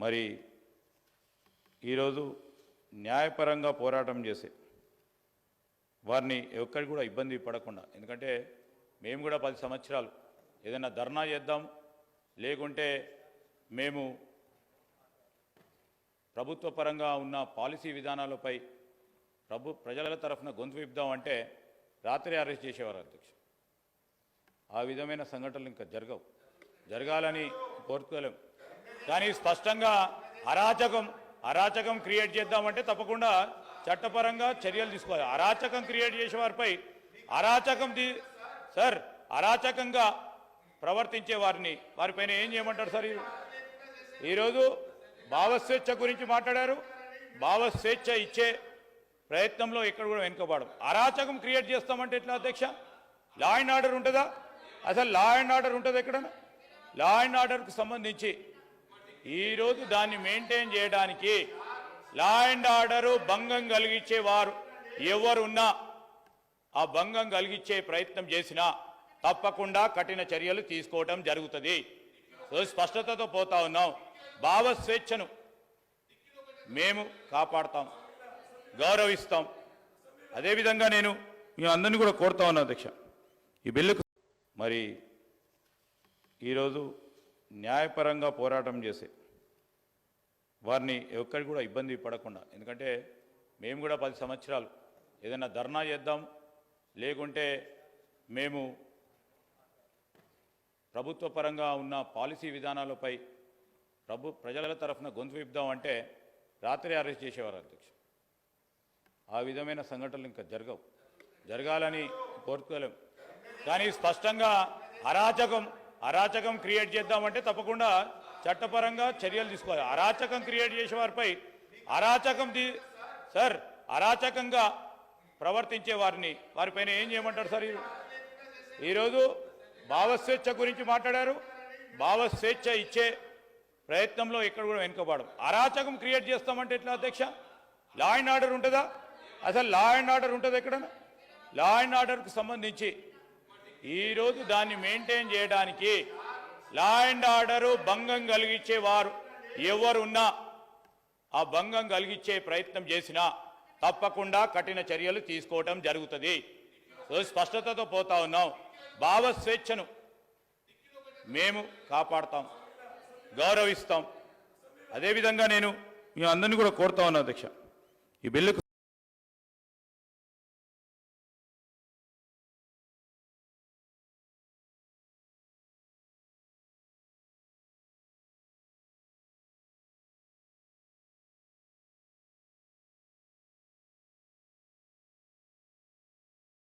మరి ఈరోజు న్యాయపరంగా పోరాటం చేసే వారిని ఎక్కడికి కూడా ఇబ్బంది పడకుండా ఎందుకంటే మేము కూడా పది సంవత్సరాలు ఏదైనా ధర్నా చేద్దాం లేకుంటే మేము ప్రభుత్వ పరంగా ఉన్న పాలసీ విధానాలపై ప్రభు ప్రజల తరఫున గొంతు విప్పుదాం అంటే రాత్రి అరెస్ట్ చేసేవారు అధ్యక్ష ఆ విధమైన సంఘటనలు ఇంకా జరగవు. జరగాలని కోరుకోలేము కానీ స్పష్టంగా అరాచకం అరాచకం క్రియేట్ చేద్దామంటే తప్పకుండా చట్టపరంగా చర్యలు తీసుకోవాలి. అరాచకం క్రియేట్ చేసే వారిపై అరాచకం తీ సార్ అరాచకంగా ప్రవర్తించే వారిని వారిపైన ఏం చేయమంటారు సార్ ఈరోజు భావస్వేచ్ఛ గురించి మాట్లాడారు. భావస్వేచ్ఛ ఇచ్చే ప్రయత్నంలో ఇక్కడ కూడా వెనుకబడం అరాచకం క్రియేట్ చేస్తామంటే ఎట్లా అధ్యక్ష? లా అండ్ ఆర్డర్ ఉంటుందా? అసలు లా అండ్ ఆర్డర్ ఉంటుంది ఎక్కడన్నా? లా అండ్ ఆర్డర్కు సంబంధించి ఈరోజు దాన్ని మెయింటైన్ చేయడానికి లా అండ్ ఆర్డరు భంగం కలిగించే వారు ఎవరున్నా ఆ భంగం కలిగించే ప్రయత్నం చేసినా తప్పకుండా కఠిన చర్యలు తీసుకోవటం జరుగుతుంది. స్పష్టతతో పోతా ఉన్నాం. భావ స్వేచ్ఛను మేము కాపాడతాం గౌరవిస్తాం. అదేవిధంగా నేను మీ అందరినీ కూడా కోరుతా ఉన్నా అధ్యక్ష. ఈ బిల్లుకు మరి ఈరోజు న్యాయపరంగా పోరాటం చేసే వారిని ఎక్కడికి కూడా ఇబ్బంది పడకుండా. ఎందుకంటే మేము కూడా పది సంవత్సరాలు ఏదైనా ధర్నా చేద్దాం లేకుంటే మేము ప్రభుత్వ పరంగా ఉన్న పాలసీ విధానాలపై ప్రభు ప్రజల తరఫున గొంతు విప్పుదాం అంటే రాత్రి అరెస్ట్ చేసేవారు అధ్యక్ష ఆ విధమైన సంఘటనలు ఇంకా జరగవు. జరగాలని కోరుకోలేము కానీ స్పష్టంగా అరాచకం అరాచకం క్రియేట్ చేద్దామంటే తప్పకుండా చట్టపరంగా చర్యలు తీసుకోవాలి. అరాచకం క్రియేట్ చేసే వారిపై అరాచకం తీ సార్ అరాచకంగా ప్రవర్తించే వారిని వారిపైన ఏం చేయమంటారు సార్ ఈరోజు భావస్వేచ్ఛ గురించి మాట్లాడారు. భావస్వేచ్ఛ ఇచ్చే ప్రయత్నంలో ఇక్కడ కూడా వెనుకబడం అరాచకం క్రియేట్ చేస్తామంటే ఎట్లా అధ్యక్ష? లా అండ్ ఆర్డర్ ఉంటుందా? అసలు లా అండ్ ఆర్డర్ ఉంటుంది ఎక్కడన్నా? లా అండ్ ఆర్డర్కు సంబంధించి ఈరోజు దాన్ని మెయింటైన్ చేయడానికి లా అండ్ ఆర్డరు భంగం కలిగించే వారు ఎవరున్నా ఆ భంగం కలిగించే ప్రయత్నం చేసినా తప్పకుండా కఠిన చర్యలు తీసుకోవటం జరుగుతుంది. స్పష్టతతో పోతా ఉన్నాం. భావ స్వేచ్ఛను మేము కాపాడతాం గౌరవిస్తాం. అదేవిధంగా నేను మీ అందరినీ కూడా కోరుతా ఉన్నా అధ్యక్ష. ఈ బిల్లుకు